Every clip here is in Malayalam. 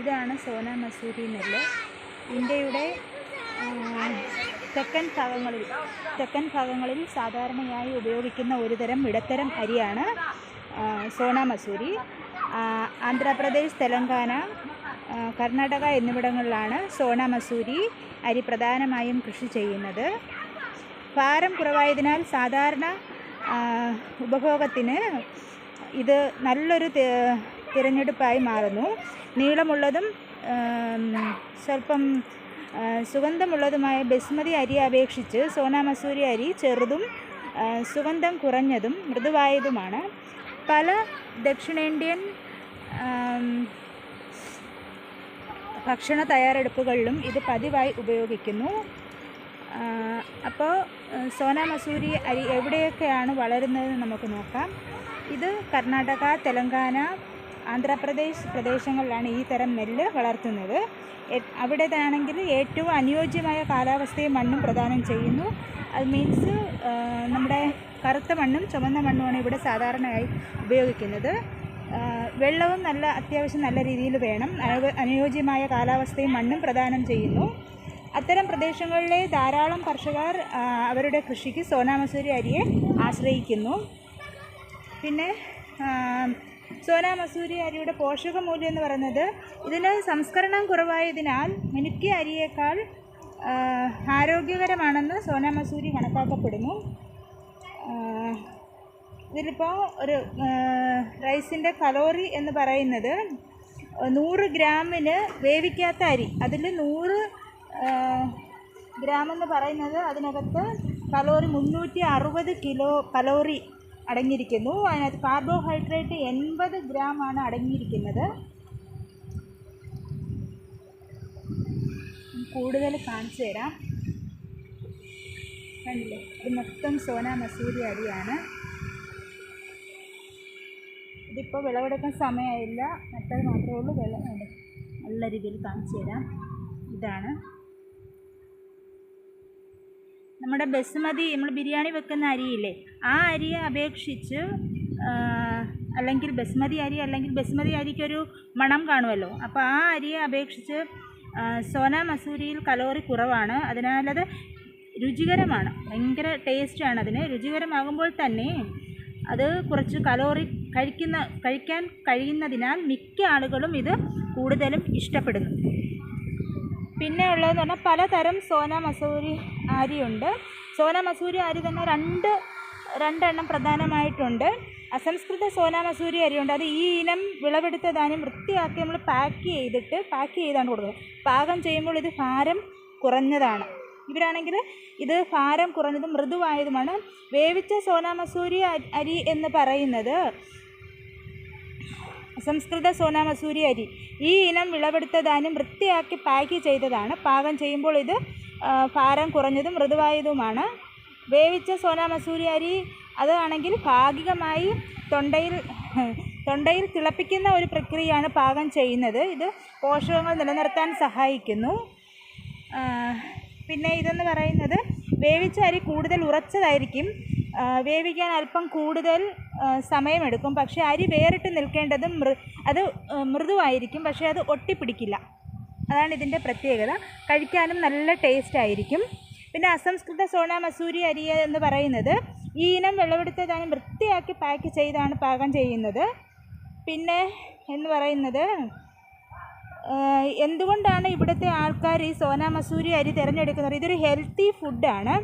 ഇതാണ് സോന മസൂരി നെല്ല്. ഇന്ത്യയുടെ തെക്കൻ ഭാഗങ്ങളിൽ തെക്കൻ ഭാഗങ്ങളിൽ സാധാരണയായി ഉപയോഗിക്കുന്ന ഒരുതരം ഇടത്തരം അരിയാണ് സോന മസൂരി. ആന്ധ്രാപ്രദേശ് തെലങ്കാന കർണാടക എന്നിവിടങ്ങളിലാണ് സോന മസൂരി അരി പ്രധാനമായും കൃഷി ചെയ്യുന്നത്. ഭാരം കുറവായതിനാൽ സാധാരണ ഉപഭോഗത്തിന് ഇത് നല്ലൊരു തിരഞ്ഞെടുപ്പായി മാറുന്നു. നീളമുള്ളതും സ്വല്പം സുഗന്ധമുള്ളതുമായ ബസ്മതി അരി അപേക്ഷിച്ച് സോനാമസൂരി അരി ചെറുതും സുഗന്ധം കുറഞ്ഞതും മൃദുവായതുമാണ്. പല ദക്ഷിണേന്ത്യൻ ഭക്ഷണ തയ്യാറെടുപ്പുകളിലും ഇത് പതിവായി ഉപയോഗിക്കുന്നു. അപ്പോൾ സോന മസൂരി അരി എവിടെയൊക്കെയാണ് വളരുന്നതെന്ന് നമുക്ക് നോക്കാം. ഇത് കർണാടക തെലങ്കാന ആന്ധ്രാപ്രദേശ് പ്രദേശങ്ങളിലാണ് ഈ തരം നെല്ല് വളർത്തുന്നത്. അവിടേതാണെങ്കിൽ ഏറ്റവും അനുയോജ്യമായ കാലാവസ്ഥയും മണ്ണും പ്രദാനം ചെയ്യുന്നു. അത് മീൻസ് നമ്മുടെ കറുത്ത മണ്ണും ചുവന്ന മണ്ണുമാണ് ഇവിടെ സാധാരണയായി ഉപയോഗിക്കുന്നത്. വെള്ളവും നല്ല അത്യാവശ്യം നല്ല രീതിയിൽ വേണം. അനു- അനുയോജ്യമായ കാലാവസ്ഥയും മണ്ണും പ്രദാനം ചെയ്യുന്നു. അത്തരം പ്രദേശങ്ങളിലെ ധാരാളം കർഷകർ അവരുടെ കൃഷിക്ക് സോനാമസൂരി അരിയെ ആശ്രയിക്കുന്നു. പിന്നെ സോനാ മസൂരി അരിയുടെ പോഷക മൂല്യം എന്ന് പറയുന്നത് ഇതിന് സംസ്കരണം കുറവായതിനാൽ മിനുക്കിയ അരിയേക്കാൾ ആരോഗ്യകരമാണെന്ന് സോനാ മസൂരി കണക്കാക്കപ്പെടുന്നു. ഇതിലിപ്പോൾ ഒരു റൈസിന്റെ കലോറി എന്ന് പറയുന്നത് നൂറ് ഗ്രാമിന് വേവിക്കാത്ത അരി. അതിൽ നൂറ് ഗ്രാം എന്ന് പറയുന്നത് അതിനകത്ത് കലോറി മുന്നൂറ്റി അറുപത് കിലോ കലോറി അടങ്ങിയിരിക്കുന്നു. അതിനകത്ത് കാർബോഹൈഡ്രേറ്റ് എൺപത് ഗ്രാം ആണ് അടങ്ങിയിരിക്കുന്നത്. കൂടുതൽ കാണിച്ചു തരാം. കണ്ടില്ലേ? ഇത് മൊത്തം സോന മസൂരി അരിയാണ് ഇതിപ്പോൾ വിളവെടുക്കാൻ സമയമായില്ല. നട്ടത് മാത്രമേ ഉള്ളൂ. വിള. നല്ല രീതിയിൽ കാണിച്ചു തരാം. ഇതാണ്. നമ്മുടെ ബസുമതി നമ്മൾ ബിരിയാണി വെക്കുന്ന അരിയില്ലേ? ആ അരിയെ അപേക്ഷിച്ച് അല്ലെങ്കിൽ ബസ്മതി അരി അല്ലെങ്കിൽ ബസ്മതി അരിക്കൊരു മണം കാണുമല്ലോ. അപ്പോൾ ആ അരിയെ അപേക്ഷിച്ച് സോന മസൂരിയിൽ കലോറി കുറവാണ്. അതിനാലത് രുചികരമാണ്. ഭയങ്കര ടേസ്റ്റാണ് അതിന്. രുചികരമാകുമ്പോൾ തന്നെ അത് കുറച്ച് കലോറി കഴിക്കുന്ന കഴിക്കാൻ കഴിയുന്നതിനാൽ മിക്ക ആളുകളും ഇത് കൂടുതലും ഇഷ്ടപ്പെടുന്നു. പിന്നെ ഉള്ളതെന്ന് പറഞ്ഞാൽ പലതരം സോന മസൂരി അരിയുണ്ട്. സോന മസൂരി അരി തന്നെ രണ്ട് രണ്ടെണ്ണം പ്രധാനമായിട്ടുണ്ട്. അസംസ്കൃത സോന മസൂരി അരിയുണ്ട്. അത് ഈ ഇനം വിളവെടുത്ത ധാന്യം വൃത്തിയാക്കി നമ്മൾ പാക്ക് ചെയ്തിട്ട് പാക്ക് ചെയ്താണ് കൊടുക്കുന്നത്. പാകം ചെയ്യുമ്പോൾ ഇത് ഭാരം കുറഞ്ഞതാണ്. ഇവരാണെങ്കിൽ ഇത് ഭാരം കുറഞ്ഞതും മൃദുവായതുമാണ്. വേവിച്ച സോന മസൂരി അരി- എന്ന് പറയുന്നത് സംസ്കൃത സോന മസൂരി അരി. ഈ ഇനം വിളവെടുത്ത ധാന്യം വൃത്തിയാക്കി പാക്ക് ചെയ്തതാണ്. പാകം ചെയ്യുമ്പോൾ ഇത് ഭാരം കുറഞ്ഞതും മൃദുവായതുമാണ്. വേവിച്ച സോന മസൂരി അരി അതാണെങ്കിൽ ഭാഗികമായി തൊണ്ടയിൽ തൊണ്ടയിൽ തിളപ്പിക്കുന്ന ഒരു പ്രക്രിയയാണ് പാകം ചെയ്യുന്നത്. ഇത് പോഷകങ്ങൾ നിലനിർത്താൻ സഹായിക്കുന്നു. പിന്നെ ഇതെന്ന് പറയുന്നത് വേവിച്ച അരി കൂടുതൽ ഉറച്ചതായിരിക്കും. വേവിക്കാൻ അല്പം കൂടുതൽ സമയമെടുക്കും. പക്ഷേ അരി വേറിട്ട് നിൽക്കേണ്ടത് മൃ അത് മൃദുവായിരിക്കും. പക്ഷേ അത് ഒട്ടിപ്പിടിക്കില്ല. അതാണ് ഇതിന്റെ പ്രത്യേകത. കഴിക്കാനും നല്ല ടേസ്റ്റ് ആയിരിക്കും പിന്നെ അസംസ്കൃത സോണ മസൂരി അരി എന്ന് പറയുന്നത് ഈ ഇനം വിളവെടുത്ത് താനും വൃത്തിയാക്കി പാക്ക് ചെയ്താണ് പാകം ചെയ്യുന്നത്. പിന്നെ എന്ന് പറയുന്നത് എന്തുകൊണ്ടാണ് ഇവിടുത്തെ ആൾക്കാർ ഈ സോന മസൂരി അരി തിരഞ്ഞെടുക്കുന്നത്? ഇതൊരു ഹെൽത്തി ഫുഡാണ്.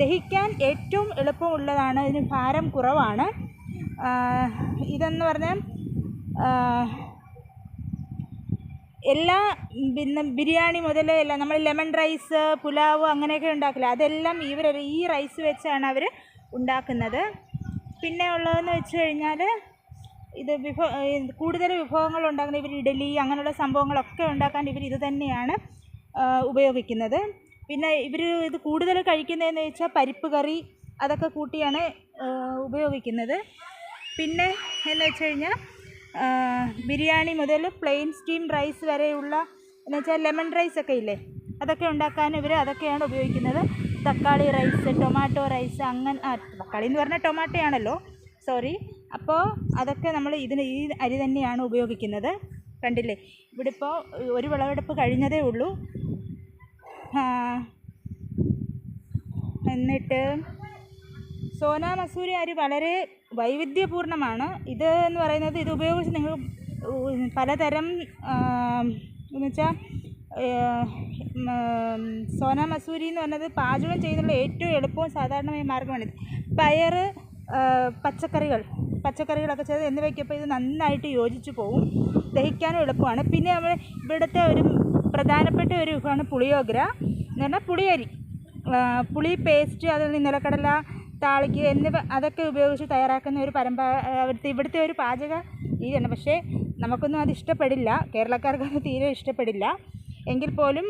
ദഹിക്കാൻ ഏറ്റവും എളുപ്പമുള്ളതാണ്. ഇതിന് ഭാരം കുറവാണ്. ഇതെന്ന് പറഞ്ഞാൽ എല്ലാ പിന്നെ ബിരിയാണി മുതൽ എല്ലാം നമ്മൾ ലെമൺ റൈസ് പുലാവ് അങ്ങനെയൊക്കെ ഉണ്ടാക്കില്ല? അതെല്ലാം ഇവർ ഈ റൈസ് വെച്ചാണ് അവർ ഉണ്ടാക്കുന്നത്. പിന്നെ ഉള്ളതെന്ന് വെച്ച് കഴിഞ്ഞാൽ ഇത് വിഭവ കൂടുതൽ വിഭവങ്ങൾ ഉണ്ടാക്കുന്ന ഇവർ ഇഡലി അങ്ങനെയുള്ള സംഭവങ്ങളൊക്കെ ഉണ്ടാക്കാൻ ഇവർ ഇത് തന്നെയാണ് ഉപയോഗിക്കുന്നത്. പിന്നെ ഇവർ ഇത് കൂടുതൽ കഴിക്കുന്നതെന്ന് വെച്ചാൽ പരിപ്പ് കറി അതൊക്കെ കൂട്ടിയാണ് ഉപയോഗിക്കുന്നത്. പിന്നെ എന്ന് വെച്ച് കഴിഞ്ഞാൽ ബിരിയാണി മുതൽ പ്ലെയിൻ സ്റ്റീം റൈസ് വരെയുള്ള എന്ന് വെച്ചാൽ ലെമൺ റൈസ് ഒക്കെ ഇല്ലേ അതൊക്കെ ഉണ്ടാക്കാൻ ഇവർ അതൊക്കെയാണ് ഉപയോഗിക്കുന്നത്. തക്കാളി റൈസ് ടൊമാറ്റോ റൈസ് അങ്ങനെ തക്കാളി എന്ന് പറഞ്ഞാൽ ടൊമാറ്റോ ആണല്ലോ സോറി. അപ്പോൾ അതൊക്കെ നമ്മൾ ഇതിന് ഈ അരി തന്നെയാണ് ഉപയോഗിക്കുന്നത്. കണ്ടില്ലേ? ഇവിടെ ഇപ്പോൾ ഒരു വിളവെടുപ്പ് കഴിഞ്ഞതേ ഉള്ളൂ. എന്നിട്ട് സോന മസൂരി അരി വളരെ വൈവിധ്യപൂർണമാണ് ഇത് എന്ന് പറയുന്നത് ഇത് ഉപയോഗിച്ച് നിങ്ങൾ പലതരം എന്ന് വെച്ചാൽ സോന മസൂരി എന്ന് പറഞ്ഞത് പാചകം ചെയ്യുന്നതിനുള്ള ഏറ്റവും എളുപ്പവും സാധാരണമായ മാർഗമാണിത്. പയർ പച്ചക്കറികൾ. പച്ചക്കറികളൊക്കെ ചെയ്ത് എന്നിവയ്ക്കൊപ്പം ഇത് നന്നായിട്ട് യോജിച്ച് പോവും. ദഹിക്കാനും എളുപ്പമാണ്. പിന്നെ നമ്മൾ ഇവിടുത്തെ ഒരു പ്രധാനപ്പെട്ട ഒരു വിഭവമാണ് പുളിയോഗ്ര എന്ന് പറഞ്ഞാൽ പുളിയരി. പുളി പേസ്റ്റ് അതിൽ നിലക്കടല താളിക്ക് എന്നിവ അതൊക്കെ ഉപയോഗിച്ച് തയ്യാറാക്കുന്ന ഒരു പരമ്പര ഇവിടുത്തെ ഒരു പാചക രീതിയാണ്. പക്ഷേ നമുക്കൊന്നും അത് ഇഷ്ടപ്പെടില്ല. കേരളക്കാർക്കൊന്നും തീരെ ഇഷ്ടപ്പെടില്ല. എങ്കിൽ പോലും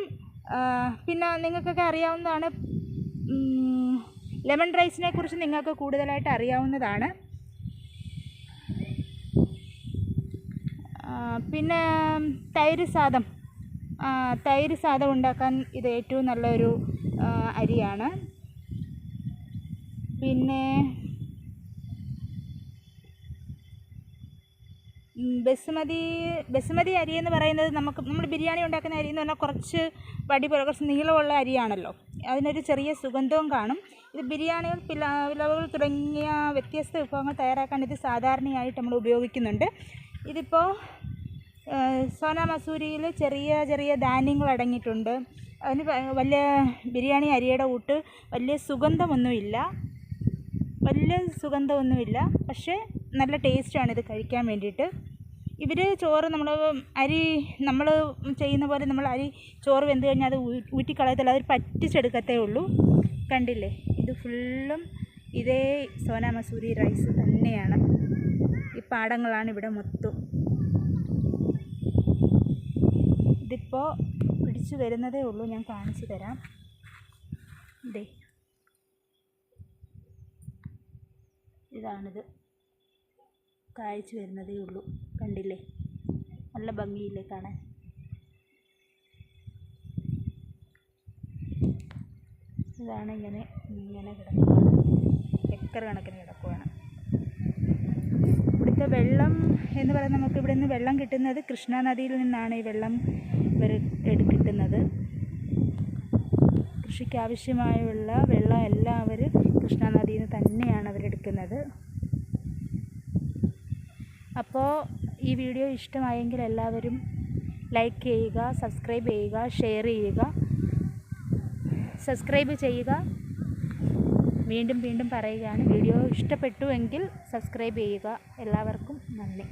പിന്നെ നിങ്ങൾക്കൊക്കെ അറിയാവുന്നതാണ് ലെമൺ റൈസിനെ കുറിച്ച് നിങ്ങൾക്ക് കൂടുതലായിട്ട് അറിയാവുന്നതാണ് ആ, പിന്നെ തൈര് സാദം തൈര് സാദം ഉണ്ടാക്കാൻ ഇത് ഏറ്റവും നല്ലൊരു അരിയാണ്. പിന്നെ ബസുമതി ബസുമതി അരി എന്ന് പറയുന്നത് നമുക്ക് നമ്മൾ ബിരിയാണി ഉണ്ടാക്കുന്ന അരി എന്ന് പറഞ്ഞാൽ കുറച്ച് വടി പോലെ കുറച്ച് നീളമുള്ള അരിയാണല്ലോ. അതിനൊരു ചെറിയ സുഗന്ധവും കാണും. ഇത് ബിരിയാണികൾ പില പിലവുകൾ തുടങ്ങിയ വ്യത്യസ്ത വിഭവങ്ങൾ തയ്യാറാക്കാൻ ഇത് സാധാരണയായിട്ട് നമ്മൾ ഉപയോഗിക്കുന്നുണ്ട്. ഇതിപ്പോൾ സോന മസൂരിയിൽ ചെറിയ ചെറിയ ധാന്യങ്ങൾ അടങ്ങിയിട്ടുണ്ട് അതിന് വലിയ ബിരിയാണി അരിയുടെ കൂട്ട് വലിയ സുഗന്ധമൊന്നുമില്ല. വലിയ സുഗന്ധമൊന്നുമില്ല. പക്ഷേ നല്ല ടേസ്റ്റാണ് ഇത് കഴിക്കാൻ വേണ്ടിയിട്ട്. ഇവർ ചോറ് നമ്മൾ അരി നമ്മൾ ചെയ്യുന്ന പോലെ നമ്മൾ അരി ചോറ് വെന്ത് കഴിഞ്ഞാൽ അത് ഊറ്റിക്കളയത്തില്ല. അവർ പറ്റിച്ചെടുക്കത്തേ ഉള്ളൂ. കണ്ടില്ലേ? ഇത് ഫുള്ളും ഇതേ സോന മസൂരി റൈസ് തന്നെയാണ്. പാടങ്ങളാണ് ഇവിടെ മൊത്തം. ഇതിപ്പോൾ പിടിച്ചു വരുന്നതേ ഉള്ളൂ ഞാൻ കാണിച്ചു തരാം. ഇതേ ഇതാണിത്. കായ്ച്ചു വരുന്നതേ ഉള്ളൂ. കണ്ടില്ലേ? നല്ല ഭംഗിയില്ലേ കാണാൻ? ഇതാണ് ഇങ്ങനെ ഇങ്ങനെ കിടക്കുന്നത് ഏക്കർ കണക്കിന് കിടക്കുകയാണ് ഇവിടുത്തെ വെള്ളം എന്ന് പറയുന്നത് നമുക്ക് ഇവിടെ നിന്ന് വെള്ളം കിട്ടുന്നത് കൃഷ്ണ നദിയിൽ നിന്നാണ് ഈ വെള്ളം ഇവർ കിട്ടുന്നത്. കൃഷിക്ക് ആവശ്യമായുള്ള വെള്ളം എല്ലാം അവർ കൃഷ്ണ നദിയിൽ നിന്ന് തന്നെയാണ് അവരെടുക്കുന്നത് അപ്പോൾ ഈ വീഡിയോ ഇഷ്ടമായെങ്കിൽ എല്ലാവരും ലൈക്ക് ചെയ്യുക സബ്സ്ക്രൈബ് ചെയ്യുക ഷെയർ ചെയ്യുക സബ്സ്ക്രൈബ് ചെയ്യുക. വീണ്ടും വീണ്ടും പറയുകയാണ്. വീഡിയോ ഇഷ്ടപ്പെട്ടു എങ്കിൽ സബ്സ്ക്രൈബ് ചെയ്യുക. എല്ലാവർക്കും നന്ദി.